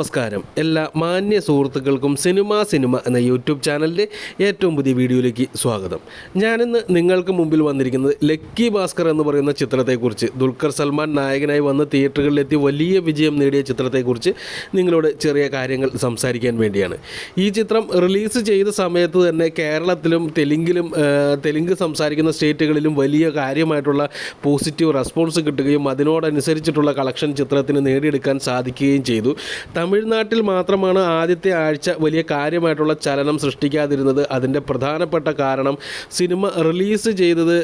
നമസ്കാരം. എല്ലാ മാന്യ സുഹൃത്തുക്കൾക്കും സിനിമ സിനിമ എന്ന യൂട്യൂബ് ചാനലിന്റെ ഏറ്റവും പുതിയ വീഡിയോയിലേക്ക് സ്വാഗതം. ഞാനിന്ന് നിങ്ങൾക്ക് മുമ്പിൽ വന്നിരിക്കുന്നത് ലക്കി ഭാസ്കർ എന്ന് പറയുന്ന ചിത്രത്തെക്കുറിച്ച്. ദുൽഖർ സൽമാൻ നായകനായി വന്ന് തിയേറ്ററുകളിലെത്തി വലിയ വിജയം നേടിയ ചിത്രത്തെക്കുറിച്ച് നിങ്ങളോട് ചെറിയ കാര്യങ്ങൾ സംസാരിക്കാൻ വേണ്ടിയാണ്. ഈ ചിത്രം റിലീസ് ചെയ്ത സമയത്ത് തന്നെ കേരളത്തിലും തെലുങ്കിലും തെലുങ്ക് സംസാരിക്കുന്ന സ്റ്റേറ്റുകളിലും വലിയ കാര്യമായിട്ടുള്ള പോസിറ്റീവ് റെസ്പോൺസ് കിട്ടുകയും അതിനോടനുസരിച്ചിട്ടുള്ള കളക്ഷൻ ചിത്രത്തിന് നേടിയെടുക്കാൻ സാധിക്കുകയും ചെയ്തു. തമിഴ്നാട്ടിൽ മാത്രമാണ് ആദ്യത്തെ ആഴ്ച വലിയ കാര്യമായിട്ടുള്ള ചലനം സൃഷ്ടിക്കാതിരുന്നത്. അതിന്റെ പ്രധാനപ്പെട്ട കാരണം സിനിമ റിലീസ് ചെയ്തത്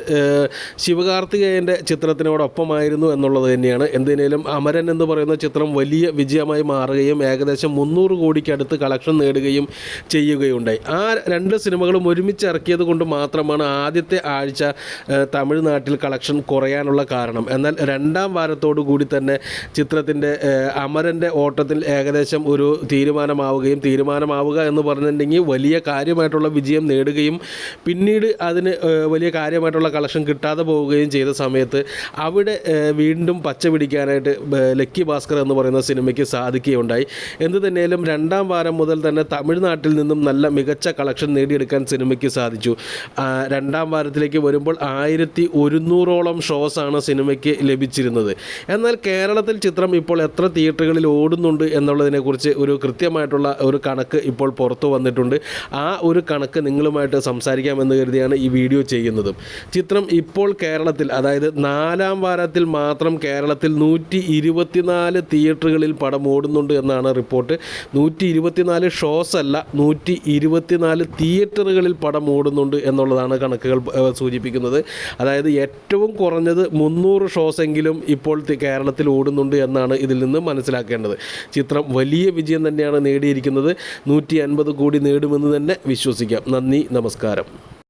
ശിവകാർത്തികേയന്റെ ചിത്രത്തിനോടൊപ്പമായിരുന്നു എന്നുള്ളത് തന്നെയാണ്. എന്തിനേലും അമരൻ എന്ന് പറയുന്ന ചിത്രം വലിയ വിജയമായി മാറുകയും ഏകദേശം മുന്നൂറ് കോടിക്കടുത്ത് കളക്ഷൻ നേടുകയും ചെയ്യുകയുണ്ടായി. ആ രണ്ട് സിനിമകളും ഒരുമിച്ച് ഇറക്കിയത് കൊണ്ട് മാത്രമാണ് ആദ്യത്തെ ആഴ്ച തമിഴ്നാട്ടിൽ കളക്ഷൻ കുറയാനുള്ള കാരണം. എന്നാൽ രണ്ടാം വാരത്തോടു കൂടി തന്നെ ചിത്രത്തിന്റെ അമരന്റെ ഓട്ടത്തിൽ ഏകദേശം ഒരു തീരുമാനമാവുകയും തീരുമാനമാവുക എന്ന് പറഞ്ഞിട്ടുണ്ടെങ്കിൽ വലിയ കാര്യമായിട്ടുള്ള വിജയം നേടുകയും പിന്നീട് അതിന് വലിയ കാര്യമായിട്ടുള്ള കളക്ഷൻ കിട്ടാതെ പോവുകയും ചെയ്ത സമയത്ത് അവിടെ വീണ്ടും പച്ച പിടിക്കാനായിട്ട് ലക്കി ഭാസ്കർ എന്ന് പറയുന്ന സിനിമയ്ക്ക് സാധിക്കുകയുണ്ടായി. എന്ത് തന്നെയാലും രണ്ടാം വാരം മുതൽ തന്നെ തമിഴ്നാട്ടിൽ നിന്നും നല്ല മികച്ച കളക്ഷൻ നേടിയെടുക്കാൻ സിനിമയ്ക്ക് സാധിച്ചു. രണ്ടാം വാരത്തിലേക്ക് വരുമ്പോൾ ആയിരത്തി ഒരുന്നൂറോളം ഷോസാണ് സിനിമയ്ക്ക് ലഭിച്ചിരുന്നത്. എന്നാൽ കേരളത്തിൽ ചിത്രം ഇപ്പോൾ എത്ര തിയേറ്ററുകളിൽ ഓടുന്നുണ്ട് എന്നുള്ളതിനെക്കുറിച്ച് ഒരു കൃത്യമായിട്ടുള്ള ഒരു കണക്ക് ഇപ്പോൾ പുറത്തു വന്നിട്ടുണ്ട്. ആ ഒരു കണക്ക് നിങ്ങളുമായിട്ട് സംസാരിക്കാമെന്ന് കരുതിയാണ് ഈ വീഡിയോ ചെയ്യുന്നതും. ചിത്രം ഇപ്പോൾ കേരളത്തിൽ അതായത് നാലാം വാരത്തിൽ മാത്രം കേരളത്തിൽ നൂറ്റി ഇരുപത്തിനാല് തിയേറ്ററുകളിൽ പടം ഓടുന്നുണ്ട് എന്നാണ് റിപ്പോർട്ട്. നൂറ്റി ഇരുപത്തിനാല് ഷോസ് അല്ല നൂറ്റി ഇരുപത്തിനാല് തിയേറ്ററുകളിൽ പടം ഓടുന്നുണ്ട് എന്നുള്ളതാണ് കണക്കുകൾ സൂചിപ്പിക്കുന്നത്. അതായത് ഏറ്റവും കുറഞ്ഞത് മുന്നൂറ് ഷോസെങ്കിലും ഇപ്പോൾ കേരളത്തിൽ ഓടുന്നുണ്ട് എന്നാണ് ഇതിൽ നിന്ന് മനസ്സിലാക്കേണ്ടത്. ചിത്രം വലിയ വിജയം തന്നെയാണ് നേടിയിരിക്കുന്നത്. നൂറ്റി കോടി നേടുമെന്ന് തന്നെ വിശ്വസിക്കാം. നന്ദി നമസ്കാരം.